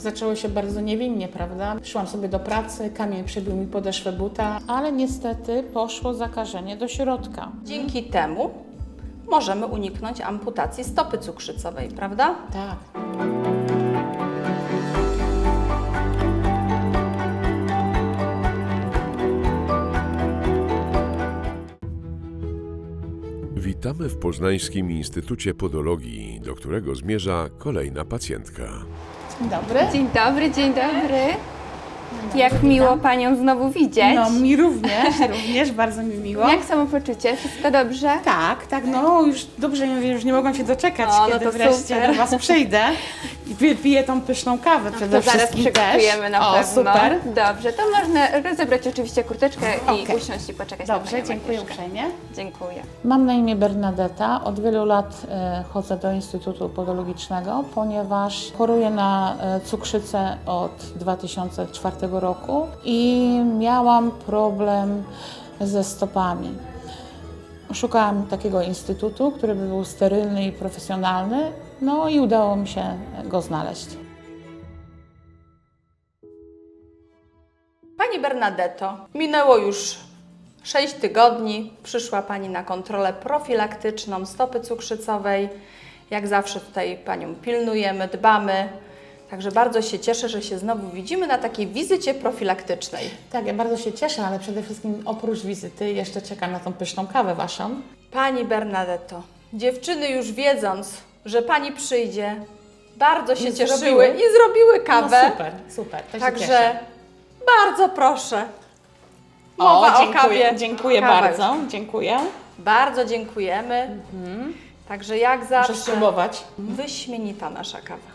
Zaczęło się bardzo niewinnie, prawda? Szłam sobie do pracy, kamień przebił mi podeszwę buta, ale niestety poszło zakażenie do środka. Dzięki temu możemy uniknąć amputacji stopy cukrzycowej, prawda? Tak. Witamy w Poznańskim Instytucie Podologii, do którego zmierza kolejna pacjentka. Dzień dobry. Dzień dobry, dzień dobry. Jak miło Panią znowu widzieć. No, mi również, również, bardzo mi miło. Jak samopoczucie? Wszystko dobrze? Tak, tak, no już dobrze, już nie mogłam się doczekać, O, no kiedy to wreszcie super. do Was przyjdę i pi- piję tą pyszną kawę przede To zaraz wszystkim przygotujemy też. na o, pewno. super. Dobrze, to można rozebrać oczywiście kurteczkę i usiąść i poczekać na Dobrze, Panią dziękuję uprzejmie. Dziękuję. Mam na imię Bernadetta. Od wielu lat e, chodzę do Instytutu Podologicznego, ponieważ choruję na e, cukrzycę od 2004 roku i miałam problem ze stopami. Szukałam takiego instytutu, który by był sterylny i profesjonalny, no i udało mi się go znaleźć. Pani Bernadetto, minęło już 6 tygodni. Przyszła Pani na kontrolę profilaktyczną stopy cukrzycowej. Jak zawsze tutaj Panią pilnujemy, dbamy. Także bardzo się cieszę, że się znowu widzimy na takiej wizycie profilaktycznej. Tak, ja bardzo się cieszę, ale przede wszystkim oprócz wizyty jeszcze czekam na tą pyszną kawę Waszą. Pani Bernadetto, dziewczyny już wiedząc, że Pani przyjdzie, bardzo się I cieszyły zrobiły? i zrobiły kawę. No super, super, to się Także cieszę. bardzo proszę. Mowa o, dziękuję, kawie. Dziękuję Kawa bardzo, dziękuję. już. Bardzo dziękujemy. Także jak Muszę zawsze spróbować. wyśmienita nasza kawa.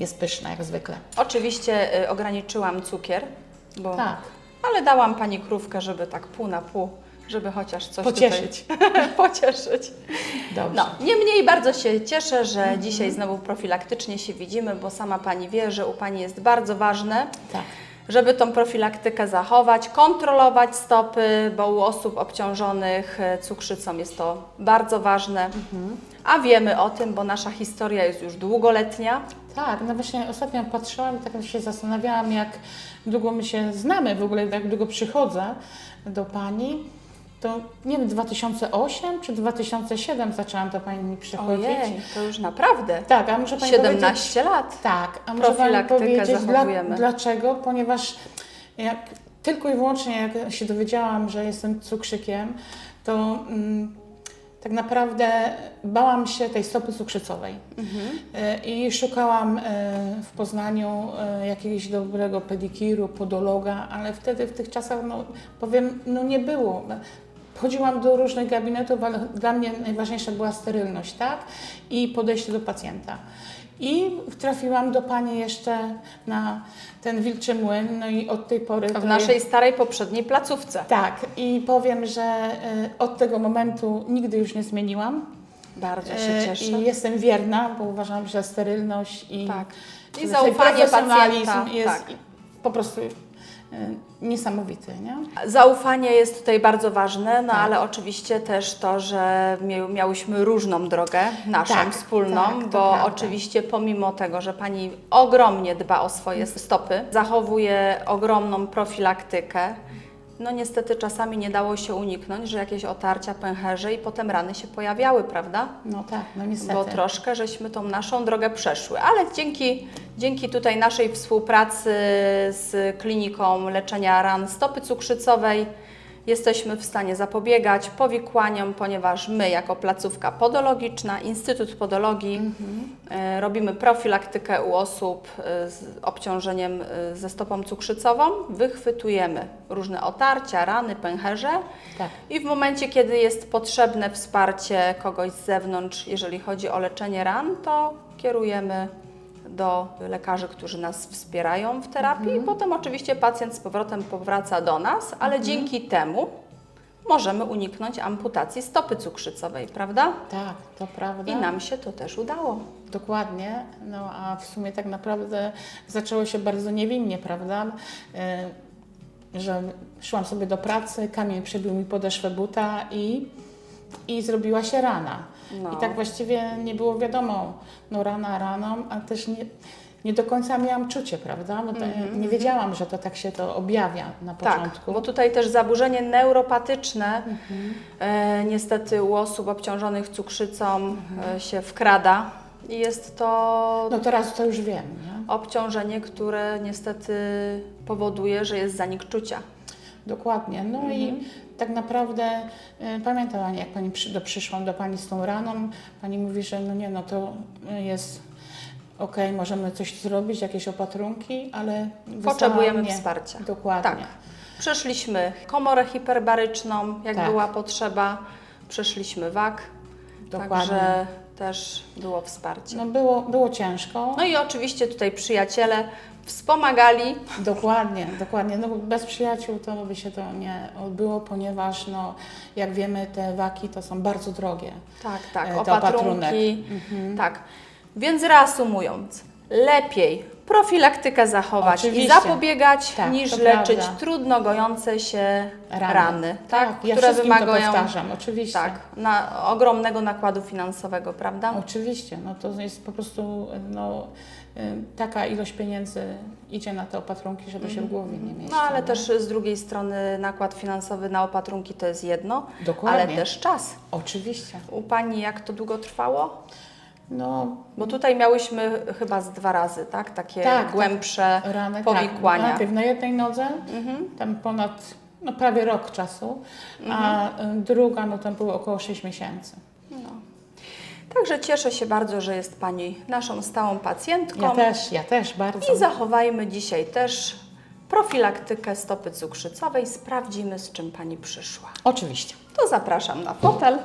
Jest pyszna jak zwykle. Oczywiście y, ograniczyłam cukier, bo, Tak, ale dałam Pani krówkę, żeby tak pół na pół, żeby chociaż coś pocieszyć. Tutaj pocieszyć. Dobrze. No, niemniej bardzo się cieszę, że dzisiaj znowu profilaktycznie się widzimy, bo sama Pani wie, że u Pani jest bardzo ważne, Tak. Żeby tą profilaktykę zachować, kontrolować stopy, bo u osób obciążonych e, cukrzycą jest to bardzo ważne. A wiemy o tym, bo nasza historia jest już długoletnia. Tak, no właśnie ostatnio patrzyłam i tak się zastanawiałam, jak długo my się znamy, w ogóle jak długo przychodzę do Pani. To nie wiem, 2008 czy 2007 zaczęłam do Pani przychodzić. Ojej, to już naprawdę Tak, a muszę Pani powiedzieć... 17 lat. Tak, a muszę Pani powiedzieć dla, dlaczego, ponieważ jak tylko i wyłącznie jak się dowiedziałam, że jestem cukrzykiem, to mm, tak naprawdę bałam się tej stopy cukrzycowej E, i szukałam e, w Poznaniu e, jakiegoś dobrego pedikiru, podologa, ale wtedy w tych czasach, no powiem, no nie było. Chodziłam do różnych gabinetów, ale dla mnie najważniejsza była sterylność, tak? I podejście do pacjenta. I trafiłam do Pani jeszcze na ten wilczy młyn, no i od tej pory... W naszej starej poprzedniej placówce. Tak, i powiem, że e, od tego momentu nigdy już nie zmieniłam. Bardzo E, się cieszę. I jestem wierna, bo uważam, że sterylność i, Tak. I zaufanie pacjenta, jest tak. po prostu e, niesamowity. Nie? Zaufanie jest tutaj bardzo ważne, no Tak. ale oczywiście też to, że mia- miałyśmy różną drogę, naszą Tak, wspólną, tak, bo prawda. oczywiście pomimo tego, że Pani ogromnie dba o swoje stopy, zachowuje ogromną profilaktykę, no niestety czasami nie dało się uniknąć, że jakieś otarcia, pęcherze i potem rany się pojawiały, prawda? No tak, no niestety. Bo troszkę żeśmy tą naszą drogę przeszły, ale dzięki, dzięki tutaj naszej współpracy z kliniką leczenia ran stopy cukrzycowej jesteśmy w stanie zapobiegać powikłaniom, ponieważ my jako placówka podologiczna, Instytut Podologii e, robimy profilaktykę u osób e, z obciążeniem e, ze stopą cukrzycową, wychwytujemy różne otarcia, rany, pęcherze. Tak. i w momencie, kiedy jest potrzebne wsparcie kogoś z zewnątrz, jeżeli chodzi o leczenie ran, to kierujemy do lekarzy, którzy nas wspierają w terapii i potem oczywiście pacjent z powrotem powraca do nas, ale dzięki temu możemy uniknąć amputacji stopy cukrzycowej, prawda? Tak, to prawda. I nam się to też udało. Dokładnie, no a w sumie tak naprawdę zaczęło się bardzo niewinnie, prawda? Y, Że szłam sobie do pracy, kamień przebił mi podeszwę buta i, i zrobiła się rana. No. I tak właściwie nie było wiadomo, no rana raną, a też nie, nie do końca miałam czucie, prawda? No to, nie wiedziałam, że to tak się to objawia na Tak, początku. bo tutaj też zaburzenie neuropatyczne e, niestety u osób obciążonych cukrzycą e, się wkrada i jest to No teraz to już wiem, nie? obciążenie, które niestety powoduje, że jest zanik czucia. Dokładnie. No Mhm. i tak naprawdę y, pamięta Pani, jak Pani przy, do, przyszłam do Pani z tą raną, Pani mówi, że no nie, no to jest okej, możemy coś zrobić, jakieś opatrunki, ale Potrzebujemy mnie. wsparcia. Dokładnie. Tak. Przeszliśmy komorę hiperbaryczną, jak Tak. była potrzeba, przeszliśmy WAK, Dokładnie. także też było wsparcie. No było, było ciężko. No i oczywiście tutaj przyjaciele wspomagali. Dokładnie, dokładnie. No bez przyjaciół to by się to nie odbyło, ponieważ no, jak wiemy te waki to są bardzo drogie. Tak, tak, E, opatrunki. Tak. Więc reasumując, lepiej profilaktykę zachować i Oczywiście. zapobiegać, Tak, niż leczyć prawda. trudno gojące się rany, Rany. tak, ja które wszystkim wymagają to powtarzam, oczywiście. tak, na ogromnego nakładu finansowego, prawda? Oczywiście, no to jest po prostu no, y, taka ilość pieniędzy idzie na te opatrunki, żeby się w głowie nie mieścić. No ale też z drugiej strony nakład finansowy na opatrunki to jest jedno, Dokładnie. ale też czas. Oczywiście. U Pani jak to długo trwało? No, Bo tutaj miałyśmy chyba z dwa razy, tak? Takie Tak, tak. głębsze rany, powikłania. Tak, najpierw na jednej nodze, Mhm. tam ponad no, prawie rok czasu, a Mhm. y, druga no tam było około 6 miesięcy. Także cieszę się bardzo, że jest Pani naszą stałą pacjentką. Ja też, ja też bardzo. I zachowajmy dzisiaj też profilaktykę stopy cukrzycowej. Sprawdzimy, z czym Pani przyszła. Oczywiście. To zapraszam na fotel.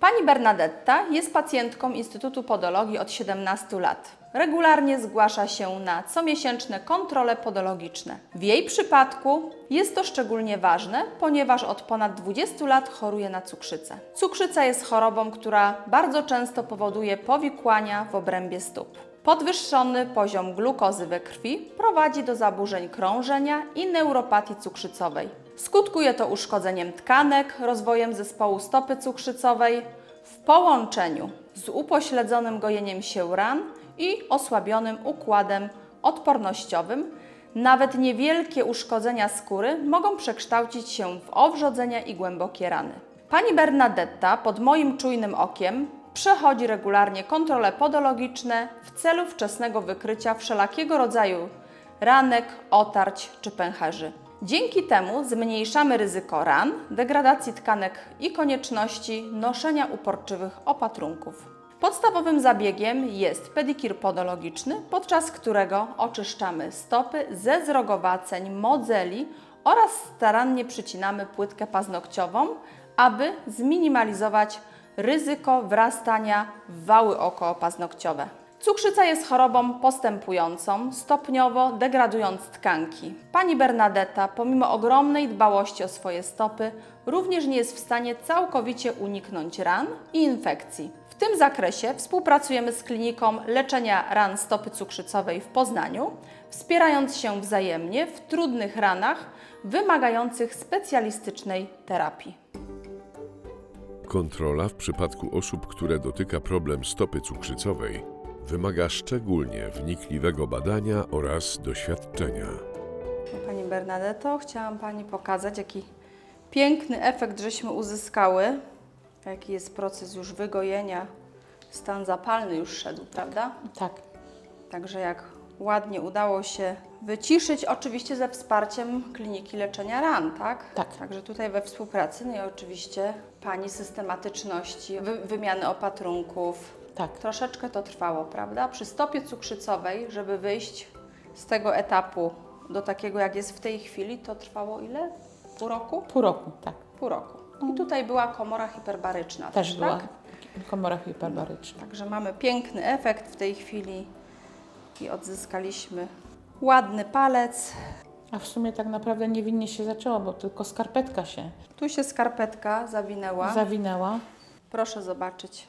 Pani Bernadetta jest pacjentką Instytutu Podologii od 17 lat. Regularnie zgłasza się na comiesięczne kontrole podologiczne. W jej przypadku jest to szczególnie ważne, ponieważ od ponad 20 lat choruje na cukrzycę. Cukrzyca jest chorobą, która bardzo często powoduje powikłania w obrębie stóp. Podwyższony poziom glukozy we krwi prowadzi do zaburzeń krążenia i neuropatii cukrzycowej. Skutkuje to uszkodzeniem tkanek, rozwojem zespołu stopy cukrzycowej w połączeniu z upośledzonym gojeniem się ran i osłabionym układem odpornościowym. Nawet niewielkie uszkodzenia skóry mogą przekształcić się w owrzodzenia i głębokie rany. Pani Bernadetta pod moim czujnym okiem przechodzi regularnie kontrole podologiczne w celu wczesnego wykrycia wszelakiego rodzaju ranek, otarć czy pęcherzy. Dzięki temu zmniejszamy ryzyko ran, degradacji tkanek i konieczności noszenia uporczywych opatrunków. Podstawowym zabiegiem jest pedikir podologiczny, podczas którego oczyszczamy stopy ze zrogowaceń, modzeli oraz starannie przycinamy płytkę paznokciową, aby zminimalizować ryzyko wrastania w wały okołopaznokciowe. Cukrzyca jest chorobą postępującą, stopniowo degradując tkanki. Pani Bernadetta, pomimo ogromnej dbałości o swoje stopy, również nie jest w stanie całkowicie uniknąć ran i infekcji. W tym zakresie współpracujemy z kliniką leczenia ran stopy cukrzycowej w Poznaniu, wspierając się wzajemnie w trudnych ranach wymagających specjalistycznej terapii. Kontrola w przypadku osób, które dotyka problem stopy cukrzycowej, wymaga szczególnie wnikliwego badania oraz doświadczenia. Pani Bernadetto, chciałam Pani pokazać, jaki piękny efekt żeśmy uzyskały, jaki jest proces już wygojenia, stan zapalny już szedł, prawda? Tak. Także jak ładnie udało się wyciszyć, oczywiście ze wsparciem Kliniki Leczenia Ran, tak? Tak. Także tutaj we współpracy, no i oczywiście Pani systematyczności, wy, wymiany opatrunków. Tak. Troszeczkę to trwało, prawda? Przy stopie cukrzycowej, żeby wyjść z tego etapu do takiego, jak jest w tej chwili, to trwało ile? Pół roku? Pół roku, tak. Pół roku. I tutaj była komora hiperbaryczna. Też tak? była komora hiperbaryczna. Także mamy piękny efekt w tej chwili i odzyskaliśmy ładny palec. A w sumie tak naprawdę niewinnie się zaczęło, bo tylko skarpetka się Tu się skarpetka zawinęła. zawinęła. Proszę zobaczyć.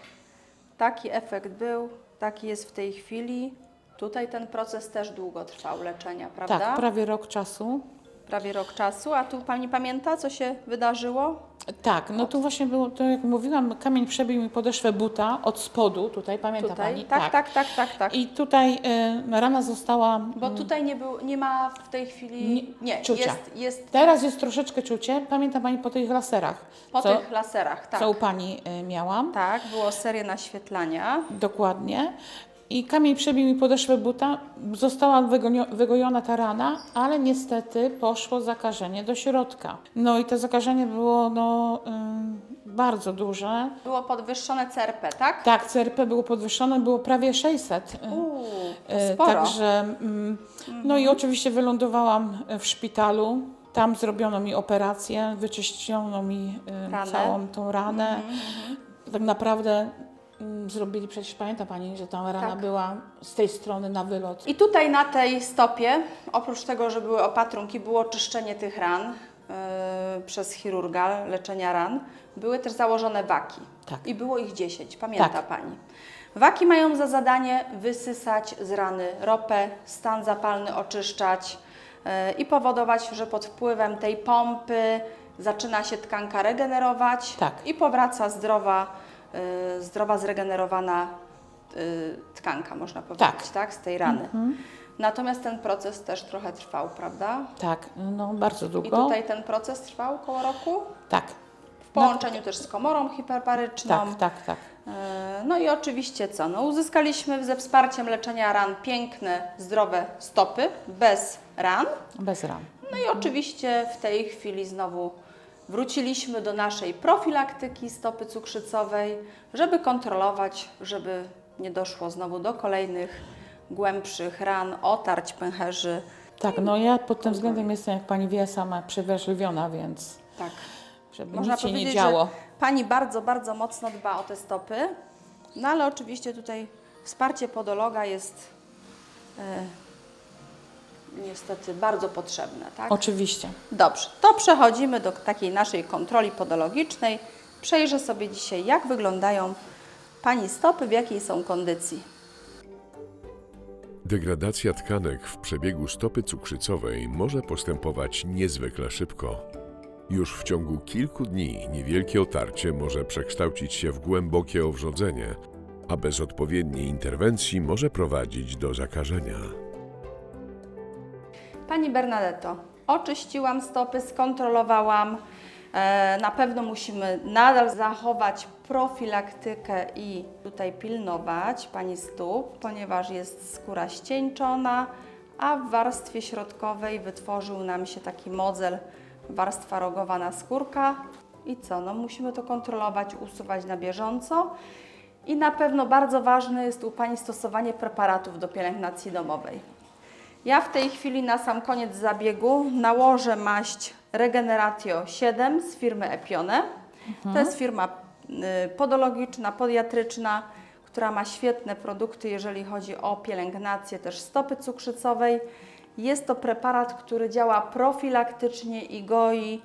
Taki efekt był, taki jest w tej chwili. Tutaj ten proces też długo trwał leczenia, prawda? Tak, prawie rok czasu. Prawie rok czasu. A tu Pani pamięta, co się wydarzyło? Tak, no tu właśnie było, to jak mówiłam, kamień przebił mi podeszwę buta od spodu, tutaj, pamięta Tutaj? Pani? Tak, tak, tak, tak, tak. I tutaj y, rana została... Bo tutaj nie, był, nie ma w tej chwili. Nie- Nie, czucia. jest, jest Teraz jest troszeczkę czucie, pamięta Pani po tych laserach, po co, tych laserach, tak. co u Pani y, miałam. Tak, było serię naświetlania. Dokładnie. I kamień przebił mi podeszwę buta, została wygojona ta rana, ale niestety poszło zakażenie do środka. No i to zakażenie było no, ym, bardzo duże. Było podwyższone CRP, tak? Tak, CRP było podwyższone, było prawie 600. y, Uuu, to y, sporo. Także, mm, no i oczywiście wylądowałam w szpitalu. Tam zrobiono mi operację, wyczyszczono mi y, całą tą ranę. Tak naprawdę zrobili, przecież pamięta Pani, że ta rana Tak. była z tej strony na wylot. I tutaj na tej stopie, oprócz tego, że były opatrunki, było czyszczenie tych ran yy, przez chirurga, leczenia ran, były też założone waki. Tak. I było ich 10, pamięta Tak. Pani. Waki mają za zadanie wysysać z rany ropę, stan zapalny oczyszczać yy, i powodować, że pod wpływem tej pompy zaczyna się tkanka regenerować Tak. i powraca zdrowa, zdrowa zregenerowana y, tkanka, można powiedzieć, tak, z tej rany. Natomiast ten proces też trochę trwał, prawda? Tak, no bardzo I długo. tutaj ten proces trwał około roku, Tak, w połączeniu też z komorą hiperbaryczną. tak, tak, tak. E, No i oczywiście co? No, uzyskaliśmy ze wsparciem leczenia ran piękne, zdrowe stopy, bez ran. Bez ran. No i oczywiście w tej chwili znowu wróciliśmy do naszej profilaktyki stopy cukrzycowej, żeby kontrolować, żeby nie doszło znowu do kolejnych głębszych ran, otarć pęcherzy. Tak, no ja pod tym względem jestem, jak Pani wie, sama przewrażliwiona, więc Tak. żeby Można nic się nie powiedzieć, działo. że Pani bardzo, bardzo mocno dba o te stopy, no ale oczywiście tutaj wsparcie podologa jest e, niestety bardzo potrzebne, tak? Oczywiście. Dobrze, to przechodzimy do takiej naszej kontroli podologicznej. Przejrzę sobie dzisiaj, jak wyglądają Pani stopy, w jakiej są kondycji. Degradacja tkanek w przebiegu stopy cukrzycowej może postępować niezwykle szybko. Już w ciągu kilku dni niewielkie otarcie może przekształcić się w głębokie owrzodzenie, a bez odpowiedniej interwencji może prowadzić do zakażenia. Pani Bernadetto, oczyściłam stopy, skontrolowałam. E, Na pewno musimy nadal zachować profilaktykę i tutaj pilnować Pani stóp, ponieważ jest skóra ścieńczona, a w warstwie środkowej wytworzył nam się taki modzel warstwa rogowa skórka. I co? No musimy to kontrolować, usuwać na bieżąco. I na pewno bardzo ważne jest u Pani stosowanie preparatów do pielęgnacji domowej. Ja w tej chwili na sam koniec zabiegu nałożę maść Regeneratio 7 z firmy Epione. To jest firma y, podologiczna, podiatryczna, która ma świetne produkty, jeżeli chodzi o pielęgnację też stopy cukrzycowej. Jest to preparat, który działa profilaktycznie i goi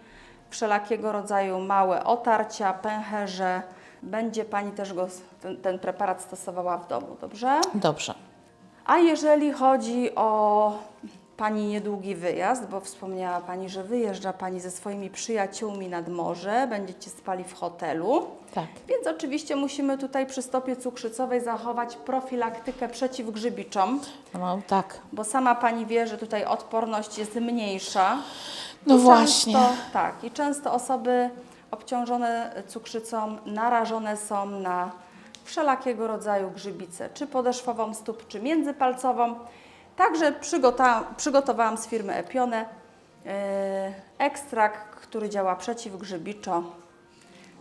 wszelakiego rodzaju małe otarcia, pęcherze. Będzie Pani też go, ten, ten preparat stosowała w domu, dobrze? Dobrze. A jeżeli chodzi o Pani niedługi wyjazd, bo wspomniała Pani, że wyjeżdża Pani ze swoimi przyjaciółmi nad morze, będziecie spali w hotelu, Tak. więc oczywiście musimy tutaj przy stopie cukrzycowej zachować profilaktykę przeciwgrzybiczom, No tak. bo sama Pani wie, że tutaj odporność jest mniejsza. No I właśnie. Często, tak, i często osoby obciążone cukrzycą narażone są na wszelakiego rodzaju grzybice, czy podeszwową stóp, czy międzypalcową. Także przygotowałam z firmy Epione yy, ekstrakt, który działa przeciwgrzybiczo.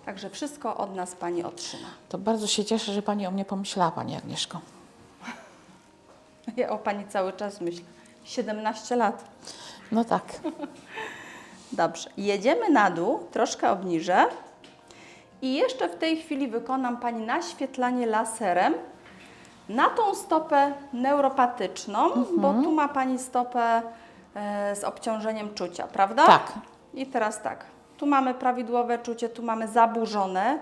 Także wszystko od nas Pani otrzyma. To bardzo się cieszę, że Pani o mnie pomyślała, Pani Agnieszko. Ja o Pani cały czas myślę. 17 lat. No tak. Dobrze, jedziemy na dół, troszkę obniżę i jeszcze w tej chwili wykonam Pani naświetlanie laserem na tą stopę neuropatyczną, bo tu ma Pani stopę e, z obciążeniem czucia, prawda? Tak. I teraz tak, tu mamy prawidłowe czucie, tu mamy zaburzone,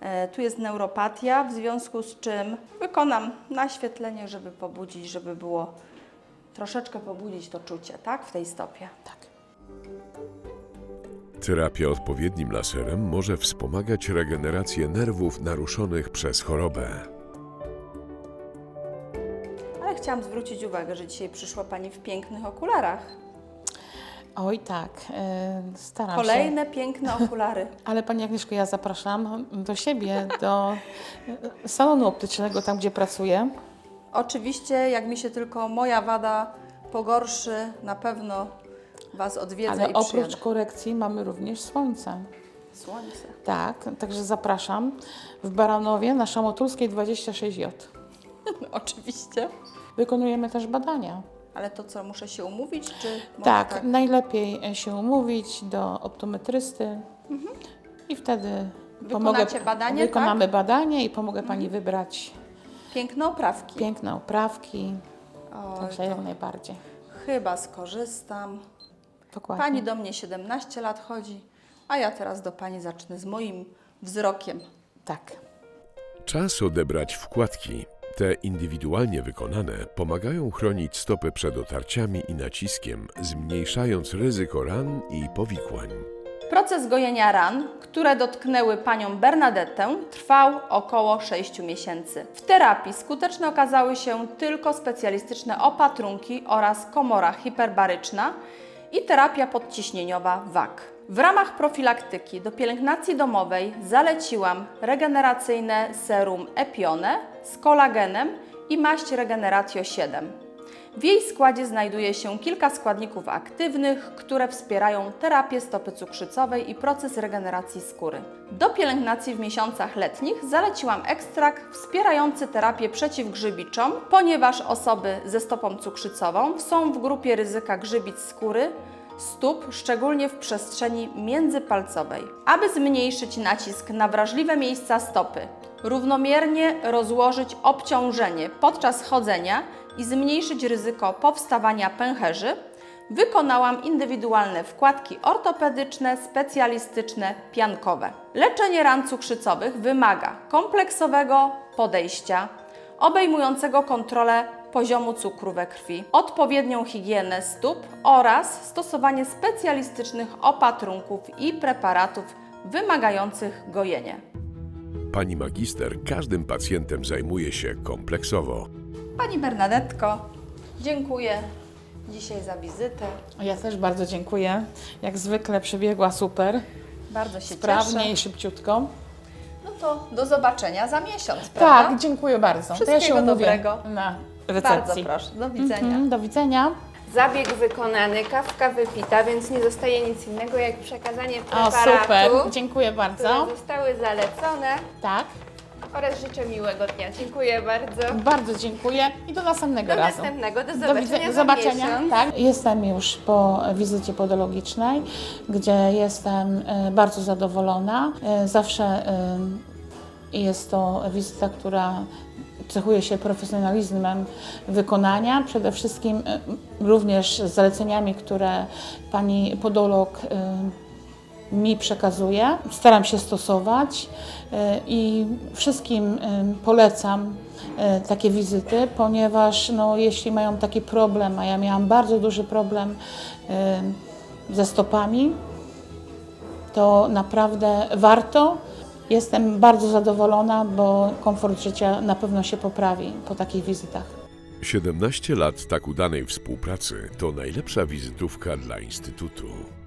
e, tu jest neuropatia, w związku z czym wykonam naświetlenie, żeby pobudzić, żeby było troszeczkę pobudzić to czucie, tak, w tej stopie. Tak. Terapia odpowiednim laserem może wspomagać regenerację nerwów naruszonych przez chorobę. Ale chciałam zwrócić uwagę, że dzisiaj przyszła Pani w pięknych okularach. Oj tak, e, staram się. Kolejne piękne okulary. Ale Pani Agnieszko, ja zapraszam do siebie, do e, salonu optycznego, tam gdzie pracuję. Oczywiście, jak mi się tylko moja wada pogorszy, na pewno Was odwiedzę Ale i oprócz przyjadę. korekcji mamy również słońce. Słońce. Tak, także zapraszam w Baranowie na Szamotulskiej 26J. Oczywiście. Wykonujemy też badania. Ale to co, muszę się umówić, czy mogę Tak, najlepiej się umówić do optometrysty i wtedy pomogę. Badanie, tak? Wykonamy badanie i pomogę Pani wybrać Piękne oprawki. piękne oprawki. Oj, Także to jak najbardziej. chyba skorzystam. Dokładnie. Pani do mnie 17 lat chodzi, a ja teraz do Pani zacznę z moim wzrokiem. Tak. Czas odebrać wkładki. Te indywidualnie wykonane pomagają chronić stopy przed otarciami i naciskiem, zmniejszając ryzyko ran i powikłań. Proces gojenia ran, które dotknęły panią Bernadettę, trwał około 6 miesięcy. W terapii skuteczne okazały się tylko specjalistyczne opatrunki oraz komora hiperbaryczna i terapia podciśnieniowa WAK. W ramach profilaktyki do pielęgnacji domowej zaleciłam regeneracyjne serum Epione z kolagenem i maść Regeneratio 7. W jej składzie znajduje się kilka składników aktywnych, które wspierają terapię stopy cukrzycowej i proces regeneracji skóry. Do pielęgnacji w miesiącach letnich zaleciłam ekstrakt wspierający terapię przeciwgrzybiczą, ponieważ osoby ze stopą cukrzycową są w grupie ryzyka grzybic skóry stóp, szczególnie w przestrzeni międzypalcowej. Aby zmniejszyć nacisk na wrażliwe miejsca stopy, równomiernie rozłożyć obciążenie podczas chodzenia i zmniejszyć ryzyko powstawania pęcherzy, wykonałam indywidualne wkładki ortopedyczne, specjalistyczne, piankowe. Leczenie ran cukrzycowych wymaga kompleksowego podejścia, obejmującego kontrolę poziomu cukru we krwi, odpowiednią higienę stóp oraz stosowanie specjalistycznych opatrunków i preparatów wymagających gojenia. Pani magister każdym pacjentem zajmuje się kompleksowo. Pani Bernadetko, dziękuję dzisiaj za wizytę. Ja też bardzo dziękuję. Jak zwykle przebiegła super, Bardzo się sprawnie cieszę. i szybciutko. No to do zobaczenia za miesiąc, prawda? Tak, dziękuję bardzo. To ja się umówię dobrego. na Bardzo recepcji. proszę, do widzenia. Mhm, do widzenia. Zabieg wykonany, kawka wypita, więc nie zostaje nic innego jak przekazanie O, preparatu, super. Dziękuję bardzo. które zostały zalecone Tak, oraz życzę miłego dnia. Dziękuję bardzo. bardzo dziękuję i do następnego Do razu. następnego, do Do zobaczenia do zobaczenia. Tak. Jestem już po wizycie podologicznej, gdzie jestem e, bardzo zadowolona. E, Zawsze e, jest to wizyta, która cechuje się profesjonalizmem wykonania, przede wszystkim również z zaleceniami, które pani podolog mi przekazuje. Staram się stosować e, i wszystkim e, polecam e, takie wizyty, ponieważ no, jeśli mają taki problem, a ja miałam bardzo duży problem ze stopami, to naprawdę warto. Jestem bardzo zadowolona, bo komfort życia na pewno się poprawi po takich wizytach. 17 lat tak udanej współpracy to najlepsza wizytówka dla Instytutu.